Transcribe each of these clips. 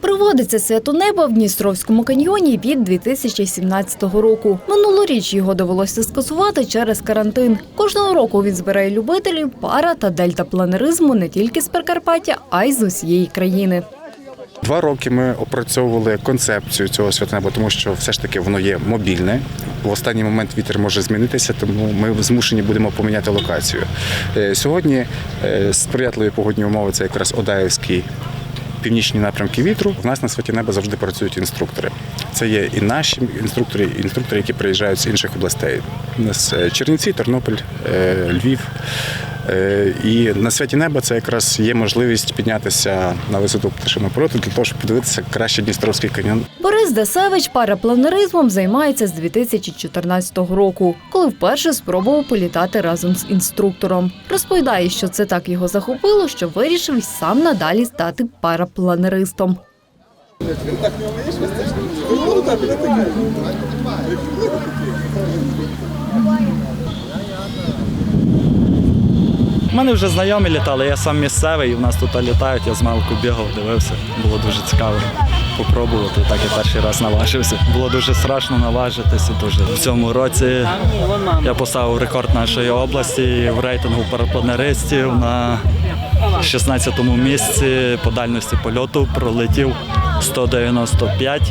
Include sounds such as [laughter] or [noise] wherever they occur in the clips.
Проводиться свято неба в Дністровському каньйоні від 2017 року. Минулоріч його довелося скасувати через карантин. Кожного року він збирає любителів пара та дельтапланеризму не тільки з Прикарпаття, а й з усієї країни. Два роки ми опрацьовували концепцію цього святнеба, тому що все ж таки воно є мобільне. В останній момент вітер може змінитися, тому ми змушені будемо поміняти локацію. Е, Сьогодні е, сприятливі погодні умови це якраз Одаївський. Північні напрямки вітру. У нас на святі неба завжди працюють інструктори. Це є і наші інструктори, і інструктори, які приїжджають з інших областей. У нас е, Чернівці, Тернопіль, е, Львів. Е, І на святі неба це якраз є можливість піднятися на висоту пташиного польоту для того, щоб подивитися краще Дністровський каньйон. Борис Дасевич парапланеризмом займається з 2014 року, коли вперше спробував політати разом з інструктором. Розповідає, що це так його захопило, що вирішив сам надалі стати парапланеристом. У мене вже знайомі літали, я сам місцевий, і в нас тут літають, я з малку бігав, дивився. Було дуже цікаво попробувати. Так я перший раз наважився. Було дуже страшно наважитися. Дуже в цьому році я поставив рекорд нашої області в рейтингу парапланеристів на 16-му місці по дальності польоту пролетів 195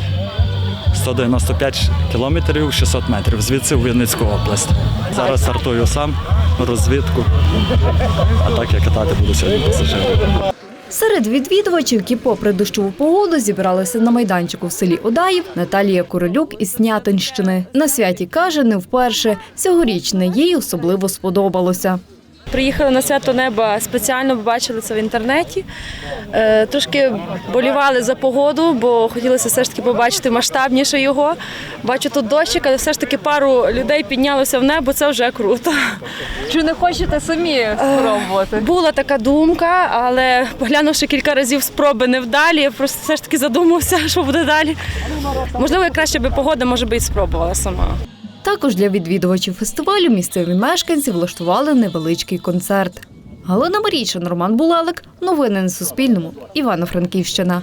195 кілометрів 600 метрів звідси в Вінницьку область. Зараз стартую сам розвідку, а так я катати буду сьогодні пасажирів. Серед відвідувачів, які попри дощову погоду зібралися на майданчику в селі Одаїв, Наталія Королюк із Снятинщини. На святі каже, не вперше. Цьогорічне їй особливо сподобалося. Приїхали на свято неба спеціально, побачили це в інтернеті. Е, трошки болівали за погоду, бо хотілося все ж таки побачити масштабніше його. Бачу тут дощик, але все ж таки пару людей піднялося в небо, це вже круто. Чи не хочете самі спробувати? Була така думка, але поглянувши кілька разів спроби невдалі, я просто все ж таки задумався, [laughs] що буде далі. Можливо, краще би погода, може би і спробувала сама. Також для відвідувачів фестивалю місцеві мешканці влаштували невеличкий концерт. Галина Марійчин, Роман Булалик. Новини на Суспільному. Івано-Франківщина.